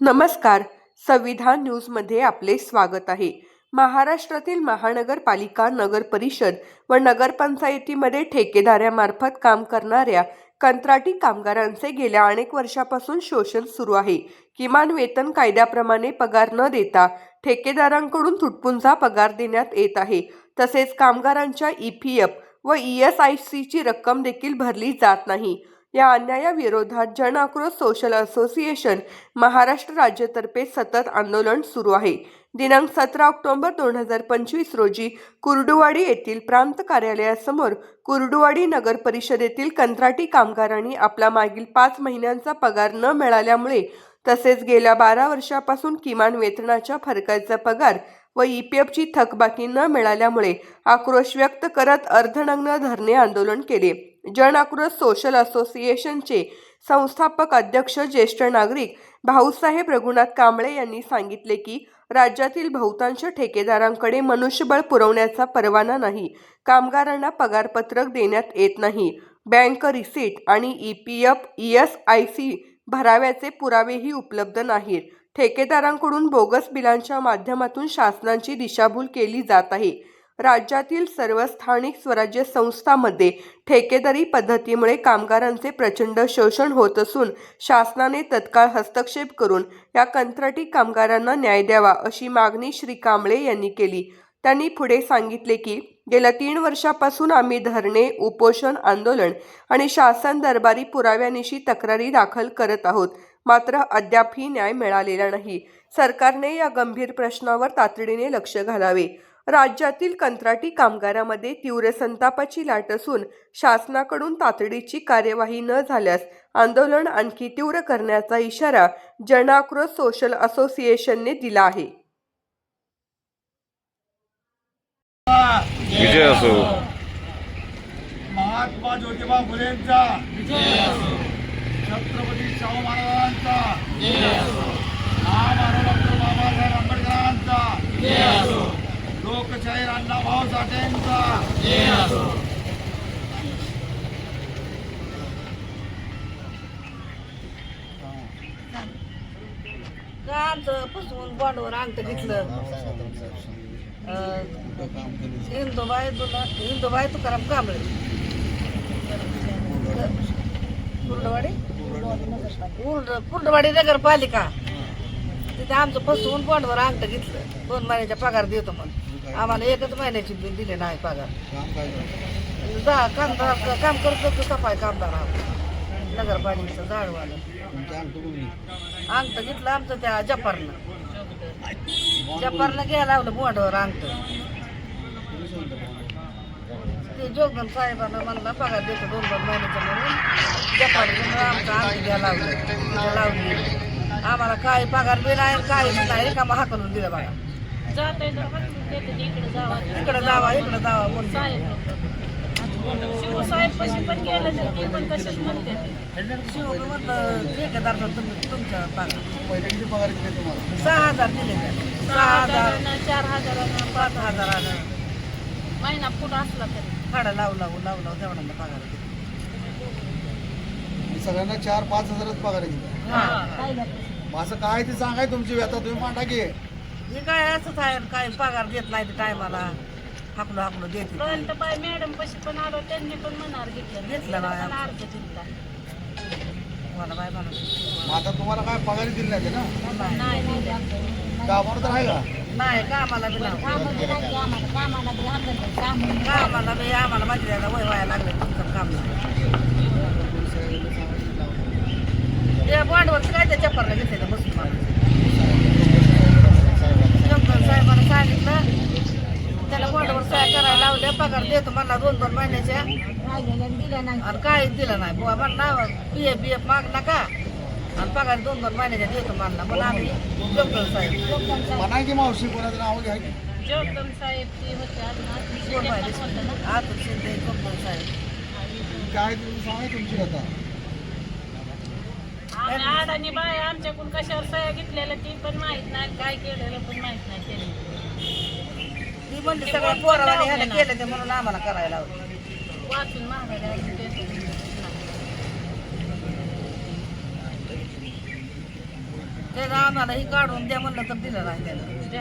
नमस्कार. संविधान न्यूजमध्ये आपले स्वागत आहे. महाराष्ट्रातील महानगरपालिका नगर परिषद व नगरपंचायतीमध्ये ठेकेदारामार्फत काम करणाऱ्या कंत्राटी कामगारांचे गेल्या अनेक वर्षापासून शोषण सुरू आहे. किमान वेतन कायद्याप्रमाणे पगार न देता ठेकेदारांकडून तुटपुंजा पगार देण्यात येत आहे. तसेच कामगारांच्या ई पी एफ व ई एस आय सीची रक्कम देखील भरली जात नाही. या अन्यायाविरोधात जन आक्रोश सोशल असोसिएशन महाराष्ट्र राज्यतर्फे सतत आंदोलन सुरू आहे. दिनांक सतरा ऑक्टोबर दोन हजार पंचवीस रोजी कुर्डुवाडी येथील प्रांत कार्यालयासमोर कुर्डुवाडी नगर परिषदेतील कंत्राटी कामगारांनी आपला मागील पाच महिन्यांचा पगार न मिळाल्यामुळे तसेच गेल्या बारा वर्षापासून किमान वेतनाच्या फरकाचा पगार व ई पी एफची थकबाकी न मिळाल्यामुळे आक्रोश व्यक्त करत अर्धनग्न धरणे आंदोलन केले. जन सोशल असोसिएशनचे संस्थापक अध्यक्ष ज्येष्ठ नागरिक भाऊसाहेब रघुनाथ कांबळे यांनी सांगितले की राज्यातील बहुतांश ठेकेदारांकडे मनुष्यबळ पुरवण्याचा परवाना नाही. कामगारांना पगारपत्रक देण्यात येत नाही. बँक रिसीट आणि E P F E S I C भराव्याचे पुरावेही उपलब्ध नाहीत. ठेकेदारांकडून बोगस बिलांच्या माध्यमातून शासनाची दिशाभूल केली जात आहे. राज्यातील सर्व स्थानिक स्वराज्य संस्थांमध्ये ठेकेदारी पद्धतीमुळे कामगारांचे प्रचंड शोषण होत असून शासनाने तत्काळ हस्तक्षेप करून या कंत्राटी कामगारांना न्याय द्यावा अशी मागणी श्री कांबळे यांनी केली. त्यांनी पुढे सांगितले की गेल्या तीन वर्षापासून आम्ही धरणे उपोषण आंदोलन आणि शासन दरबारी पुराव्यानिशी तक्रारी दाखल करत आहोत. मात्र अद्यापही न्याय मिळालेला नाही. सरकारने या गंभीर प्रश्नावर तातडीने लक्ष घालावे. राज्यातील कंत्राटी कामगारामध्ये तीव्र संतापाची लाट असून शासनाकडून तातडीची कार्यवाही न झाल्यास आंदोलन आणखी तीव्र करण्याचा इशारा जनाक्रोश सोशल असोसिएशनने दिला आहे. विजय असो. महात्मा ज्योतिबा फुलेंचा. छत्रपती शाहू महाराजांचा. बॉन्डवर अंगठ घेतलं हिंदुबाई तुला हिंदुबाई तुकाराम कांबळे. कुर्डवाडी. कुर्ड कुर्डवाडी नगरपालिका. तिथे आमचं फसवून बॉन्डवर अंगठ घेतलं. दोन महिन्याचा पगार देतो मग आम्हाला एकच महिन्याची बिल दिले नाही पगार. जा कामदार काम करत सफाई कामदार आहोत नगरपालिकेचं झाडवालं. अंगठ घेतलं आमचं त्या जपारनं. जपारनं घ्यायला लावलं बोंडावर अंगठ. ते जोगन साहेबांना म्हणला पगार देतो दोन दोन महिन्याचा म्हणून. जपारनं आमचं अंगठ घ्यायला लावलं. लावली. आम्हाला काही पगार बी नाही काही नाही. का मग हाकलून दिलं बघा. जाते इकडे जावा. इकडं जावा इकडं जावा म्हणून साहेब. शिवसाहेब कशी पण गेलं तर ते पण तसेच म्हणते. शिव म्हणलं ठेकेदार तुम्ही तुमचं पगार. किती तुम्हाला? सहा हजार दिले सहा हजारानं चार हजारानं पाच हजारानं महिना पुढं असला तरी. भाडं लावू लावू लावू लावू तेवढा पगार दिला. सगळ्यांना चार पाच हजारच पगार. हा. मग असं काय ते सांगाय तुमची व्यथा तुम्ही मांडा की हे काय असंच आहे काय पगार देत नाही ते टायमाला. हाकलो हाकलो देते. पर्यंत बाय मॅडम पशी पण आलो त्यांनी पण मनावर घेतलं. घेतलं पण अर्ज दिलता. मला बाय मग आता तुम्हाला काय पगारी दिली नाही ते ना? नाही दिलं. कामावर तर आहे का? नाही कामाला बी कामाला बी आम्हाला माझी द्यायला वय व्हायला लागलं तुमचं काम. नाही त्या बॉन्डवर काय त्या चप्परला घेतलेलं बसून मला डॉक्टर साहेबांना सांगितलं त्याला बॉन्डवर सह्या करायला लावल्या पगार देतो मला दोन दोन महिन्याच्या आणि काहीच दिलं नाही. बुवा म्हणला पी एफ बी एफ माग नका. आणि पगार दोन दोन महिन्याच्या देतो म्हणला मला आम्ही डॉक्टर साहेब. म्हणा की मावशी कोणाचं नाव घ्या की. जोगदम साहेब ते होते अजून आतून कोण शिंदे पाहिजे पण होतं ना. आतून शिंदे डॉक्टर साहेब. काय तुम्ही सांगा तुमची व्यथा आम्ही आडानी बाय आमच्याकडून कशावर सह्या घेतलेल्या ती पण माहीत नाही काय केलेलं पण माहीत नाही त्यांनी. म्हणली सगळं पोरावाने ह्याला केलं ते म्हणून आम्हाला करायला लावलं. वाचून महागाई त्यानं आम्हाला ही काढून द्या म्हणलं तर दिलं नाही त्यानं